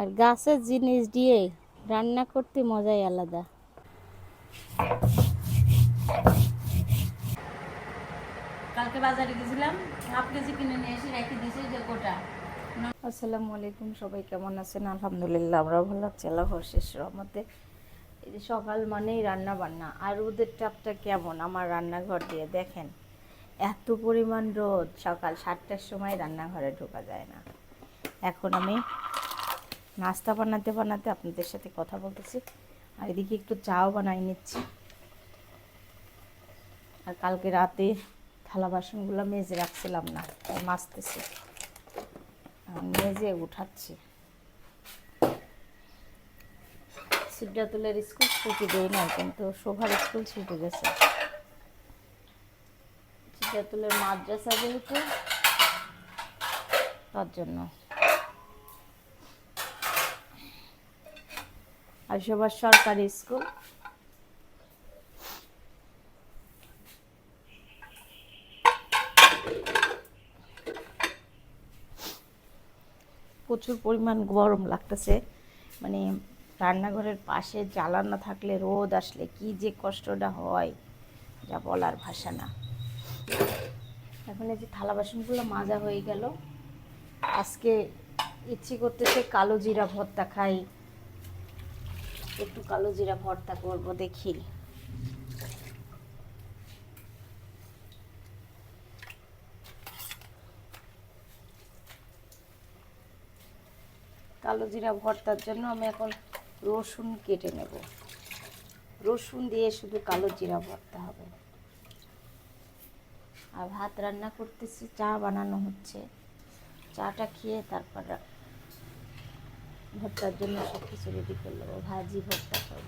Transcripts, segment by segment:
আর গাছের জিনিস দিয়ে রান্না করতে মজাই আলাদা। কালকে বাজারে গেছিলাম হাফ কেজি কিনে নিয়ে এসে রেখে দিয়েছি যে গোটা। আসসালামু আলাইকুম সবাই কেমন আছেন? আলহামদুলিল্লাহ আমরা ভালো আছি আল্লাহ শেষ রহমতে। এই যে সকাল মানেই রান্না বান্না আর ওদের টাপটা কেমন? আমার রান্নাঘর দিয়ে দেখেন এত পরিমাণ রোদ সকাল সাতটার সময় রান্নাঘরে ঢোকা যায় না। এখন আমি নাস্তা বানাতে বানাতে আপনাদের সাথে কথা বলতেছি। আর এদিকে একটু চাও বানাই নিচ্ছি। আর কালকে রাতে থালা বাসনগুলো মেজে রাখছিলাম না, তাই মেজে উঠাচ্ছি। সিদ্ধাতুলের স্কুল ছুটি দেয় না কিন্তু শোভার স্কুল ছুটি গেছে। সিদ্ধাতুলের মাদ্রাসা যেহেতু, তার জন্য। আর সরকারি স্কুল। প্রচুর পরিমাণ গরম লাগতেছে। মানে রান্নাঘরের পাশে জ্বালান থাকলে রোদ আসলে কি যে কষ্টটা হয়, যা বলার ভাষা না। এখন এই যে থালা বাসনগুলো মাজা হয়ে গেল। আজকে ইচ্ছে করতেছে কালো জিরা ভর্তা খাই। একটু কালো জিরা ভর্তা করব, দেখি। কালো জিরা ভর্তার জন্য আমি এখন রসুন কেটে নেব। রসুন দিয়ে শুধু কালো জিরা ভর্তা হবে। আর ভাত রান্না করতেছি, চা বানানো হচ্ছে। চাটা খেয়ে তারপর ভর্তার জন্য সব কিছু রেডি করে নেব। ভাজি, ভর্তা করব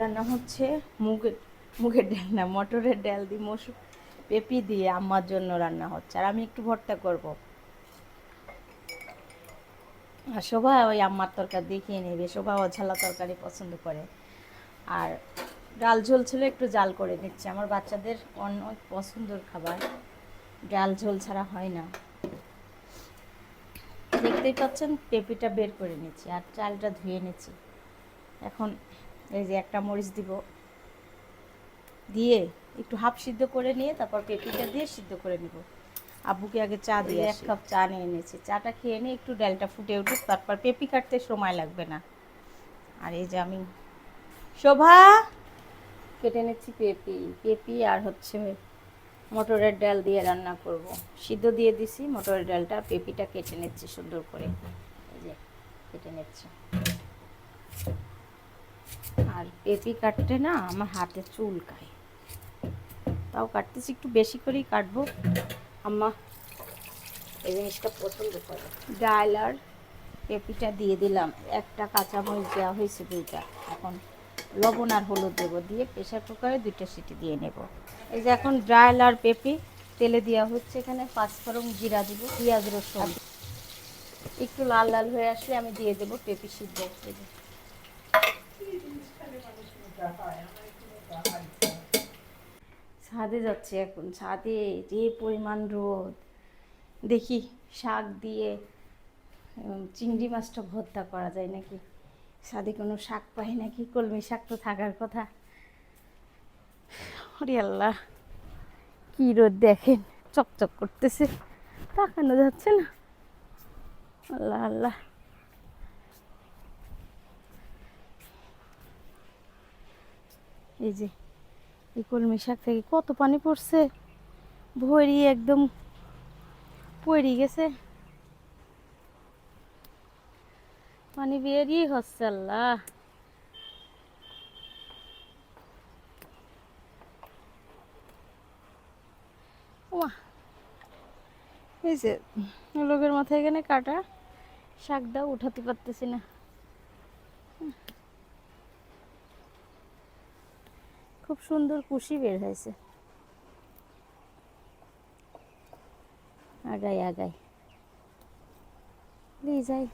রান্না হচ্ছে মুগের মুগের ডাল না, মটরের ডাল দিয়ে মসুর পেঁপি দিয়ে আম্মার জন্য রান্না হচ্ছে। আর আমি একটু ভর্তা করব। আর শোভা ওই আম্মার তরকারি দেখিয়ে নেবে। শোভা অঝালা তরকারি পছন্দ করে। আর ডাল ঝোল ছিল একটু জাল করে নিচ্ছে। আমার বাচ্চাদের অন্য পছন্দের খাবার। ডাল ঝোল ছাড়া হয় না। দেখতেই পাচ্ছেন পেঁপিটা বের করে নিচ্ছি আর চালটা ধুয়ে নিচ্ছি এখন এই যে একটা মরিচ দিব। দিয়ে একটু হাফ সিদ্ধ করে নিয়ে তারপর পেঁপিটা দিয়ে সিদ্ধ করে নিব। আব্বুকে আগে চা দিয়ে এক কাপ চা নিয়ে নিয়েছি। চাটা খেয়ে নিয়ে একটু ডালটা ফুটে উঠুক তারপর পেঁপি কাটতে সময় লাগবে না। আর এই যে আমি শোভা কেটে নিচ্ছি পেঁপি। পেঁপি আর হচ্ছে মটরের ডাল দিয়ে রান্না করব। সিদ্ধ দিয়ে দিছি, মটরের ডালটা, পেঁপিটা কেটে নিচ্ছি সুন্দর করে। এই যে, কেটে নিচ্ছি। আর পেঁপি কাটতে না আমার হাতে চুল চুলকায় তাও কাটতেছি, একটু বেশি করেই কাটবো। আম্মা, এই জিনিসটা পছন্দ করে। ডাল আর পেঁপিটা দিয়ে দিলাম। একটা কাঁচামরিচ দেওয়া হয়েছে দুইটা। এখন লবণ আর হলুদ দেবো। দিয়ে প্রেশার কুকারে দুইটা সিটি দিয়ে নেব। এই যে এখন ডাল আর পেঁপে তেলে দেওয়া হচ্ছে এখানে। পাঁচফোড়ন জিরা দেবো, পেঁয়াজ রসুন। একটু লাল লাল হয়ে আসলে আমি দিয়ে দেবো পেঁপে সিদ্ধ যে। ছাদে যাচ্ছে এখন। ছাদে যে পরিমাণ রোদ। দেখি শাক দিয়ে চিংড়ি মাছটা ভর্তা করা যায় নাকি? ছাদে কোনো শাক পাই নাকি কলমি শাক তো থাকার কথা। হরি আল্লাহ, কি রোদ দেখেন, চকচক করতেছে, তাকানো যাচ্ছে না। আল্লাহ আল্লাহ। এই যে, এই কলমি শাক থেকে কত পানি পড়ছে, ভরি একদম পড়ে গেছে। পানি বেরিয়ে হচ্ছে আল্লাহ। এই যে, লোকের মাথায় এখানে কাটা শাকটাও উঠাতে পারতেছি না। খুব সুন্দর কুশি বের হয়েছে। আগাই আগাই নিয়ে যাই।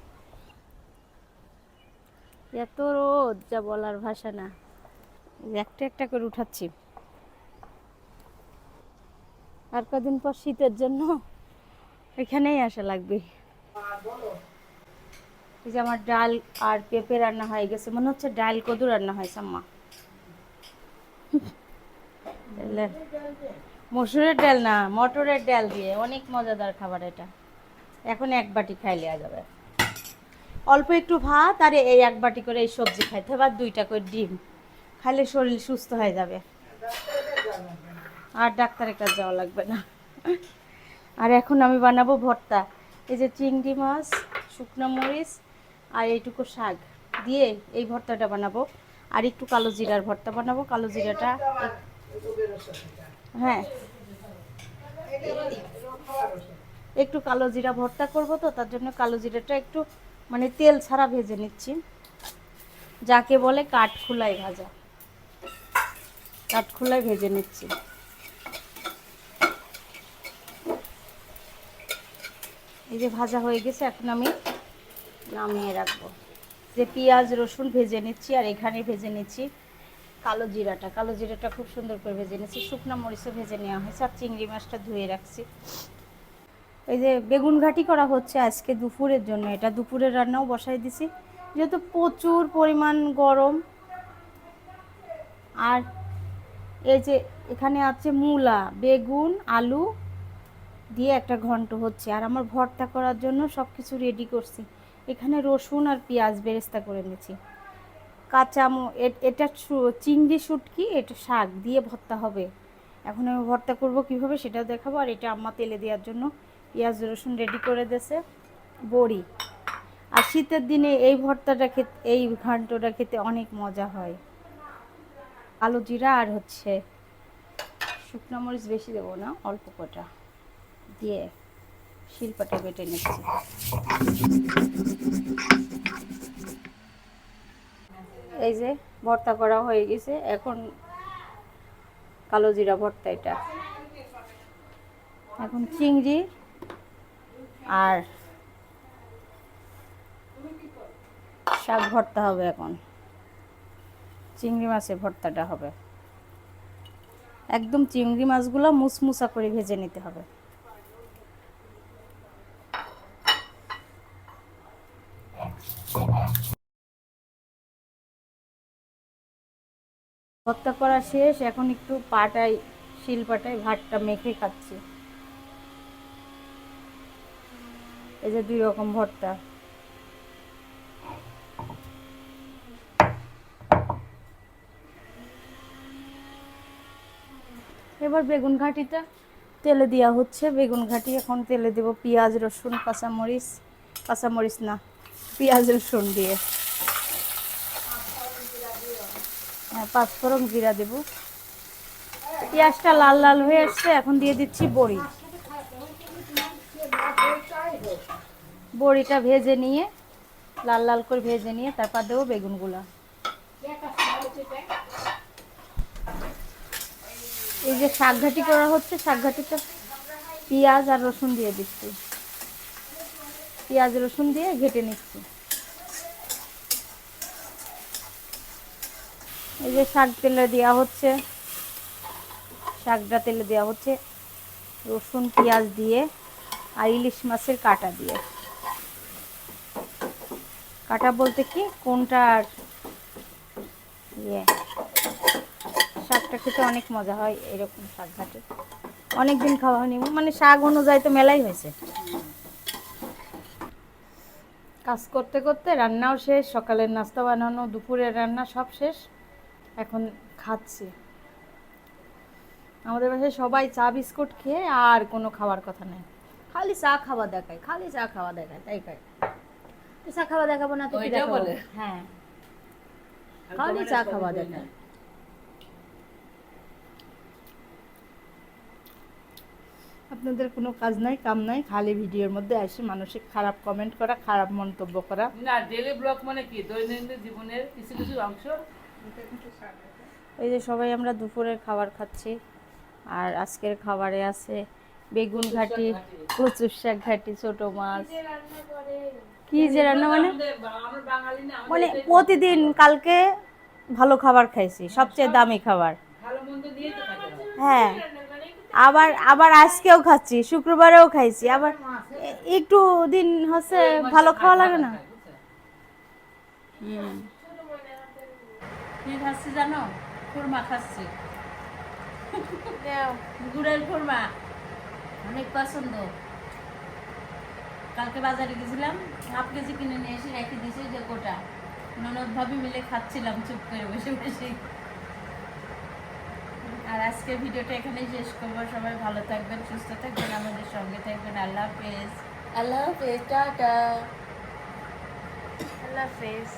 এত রোদ, যা বলার ভাষা না। একটা একটা করে উঠাচ্ছি। আর কদিন পর শীতের জন্য এখানেই আসা লাগবে। এই যে আমার ডাল আর পেঁপে রান্না হয়ে গেছে। মনে হচ্ছে ডাল কদু রান্না হয় বুঝলেন? মসুরের ডাল না, মটরের ডাল দিয়ে। অনেক মজাদার খাবার এটা। এখন এক বাটি খাইলে যাবে। অল্প একটু ভাত আর এই এক বাটি করে এই সবজি খাইতে হবে, আর দুইটা করে ডিম। খাইলে শরীর সুস্থ হয়ে যাবে। আর ডাক্তারের কাছে যাওয়া লাগবে না। আর এখন আমি বানাবো ভর্তা। এই যে চিংড়ি মাছ, শুকনো মরিচ আর এইটুকু শাক দিয়ে এই ভর্তাটা বানাবো। আর একটু কালো জিরার ভর্তা বানাবো। কালো জিরাটা হ্যাঁ। একটু কালো জিরা ভর্তা করব তো, তার জন্য কালো জিরাটা একটু মানে তেল ছাড়া ভেজে নিচ্ছি। যাকে বলে কাঠখোলাই ভাজা। কাঠখোলাই ভেজে নিচ্ছি। এই যে ভাজা হয়ে গেছে, এখন আমি নামিয়ে রাখব। যে পেঁয়াজ, রসুন ভেজে নিচ্ছি, আর এখানে ভেজে নিচ্ছি কালো জিরাটা। কালো জিরাটা খুব সুন্দর করে ভেজে নিচ্ছি। শুকনো মরিচও ভেজে নেওয়া হয়েছে, আর চিংড়ি মাছটা ধুয়ে রাখছি। এই যে বেগুন ঘাটি করা হচ্ছে আজকে দুপুরের জন্য। এটা দুপুরের রান্নাও বসাই দিছি। যেহেতু প্রচুর পরিমাণ গরম, আর এই যে এখানে আছে মূলা, বেগুন, আলু দিয়ে একটা ঘন্ট হচ্ছে। আর আমার ভর্তা করার জন্য সব কিছু রেডি করছি। এখানে রসুন আর পেঁয়াজ বেরেস্তা করে নিয়েছি কাঁচা এটা চিংড়ি শুটকি, এটা শাক দিয়ে ভর্তা হবে। এখন আমি ভর্তা করব কীভাবে সেটা দেখাবো। আর এটা আম্মা তেলে দেওয়ার জন্য পেঁয়াজ রসুন রেডি করে দেছে বড়ি। আর শীতের দিনে এই ভর্তাটা খেতে, এই ঘান্টটা খেতে অনেক মজা হয়। আলু জিরা আর হচ্ছে শুকনো মরিচ বেশি দেবো না, অল্প কটা। দিয়ে শিল্পাটা বেটে নিচ্ছি। এই যে ভর্তা করা হয়ে গেছে, এখন কালো জিরা ভর্তা এটা। এখন চিংড়ি আর শাক ভর্তা হবে এখন। চিংড়ি মাছের ভর্তাটা হবে। একদম চিংড়ি মাছগুলো মুসমুসা করে ভেজে নিতে হবে। ভর্তা করা শেষ। এখন একটু পাটায় শিল পাটায় ভাতটা মেখে খাচ্ছি। এই যে দুই রকম ভর্তা। এবার বেগুন ঘাটিটা তেলে দেওয়া হচ্ছে। বেগুন ঘাটি, এখন তেলে দেব পেঁয়াজ, রসুন, কাঁচামরিচ কাঁচামরিচ না, পেঁয়াজ, রসুন দিয়ে। হ্যাঁ পাঁচফোড়ন জিরা দেব। পেঁয়াজটা লাল লাল হয়ে আসছে এখন দিয়ে দিচ্ছি বড়ি। বড়িটা ভেজে নিয়ে, লাল লাল করে ভেজে নিয়ে তারপর দেবো বেগুনগুলা। এই যে শাক ঘাটি করা হচ্ছে, শাক ঘাটিতে পেঁয়াজ আর রসুন দিয়ে দিচ্ছি। পেঁয়াজ, রসুন দিয়ে ঘেটে নিচ্ছি। এই যে শাক তেলে দেওয়া হচ্ছে, শাকটা তেলে দেওয়া হচ্ছে রসুন, পেঁয়াজ দিয়ে আর ইলিশ মাছের কাটা দিয়ে। কাটা বলতে কি? কোনটা আর ইয়ে? শাকটা খেতে অনেক মজা হয় এরকম শাক ঘাটে। অনেক দিন খাওয়া হয়নি। মানে শাক অনুযায়ী তো মেলাই হয়েছে। কাজ করতে করতে রান্নাও শেষ, সকালের নাস্তা বানানো, দুপুরের রান্না সব শেষ। এখন খাচ্ছি। আমাদের বাসায় সবাই চা, বিস্কুট খেয়ে আর কোনো খাওয়ার কথা নেই। খালি চা খাওয়া দেখায়, খালি চা খাওয়া দেখায়, তাই খায় তো চা খাওয়া দেখাবো না তো কি দেখাবো? বলে? হ্যাঁ। খালি চা খাওয়া দেখায় আপনাদের কোনো কাজ নাই কাম নাই খালি ভিডিওর মধ্যে আসে মানুষের খারাপ কমেন্ট করা খারাপ মন্তব্য করা। না ডেলি ব্লগ মানে কি? দৈনন্দিন জীবনের কিছু কিছু অংশ? এই যে সবাই আমরা দুপুরের খাবার খাচ্ছি আর আজকের খাবারে আছে বেগুন ঘাটি কচুর শাক ঘাটি ছোট মাছ। কি যে রান্না মানে? মানে প্রতিদিন কালকে ভালো খাবার খাইছি সবচেয়ে দামি খাবার। হ্যাঁ। আবার আবার আজকেও খাচ্ছি শুক্রবারেও খাইছি আবার একটু দিন হচ্ছে ভালো খাওয়া লাগে না। কি খাচ্ছি জানো? খুরমা খাচ্ছি। গুড়ের খুরমা। অনেক পছন্দ। কালকে বাজারে গেছিলাম হাফ কেজি কিনে নিয়ে এসে রেখে দিয়েছি যে গোটা। ননদ ভাবি মিলে খাচ্ছিলাম চুপ করে বসে বসে। আর আজকের ভিডিওটা এখানেই শেষ করব। সবাই ভালো থাকবেন সুস্থ থাকবেন আমাদের সঙ্গে থাকবেন। আল্লাহ হাফেজ। আল্লাহ হাফেজ টাটা। আল্লাহ হাফেজ।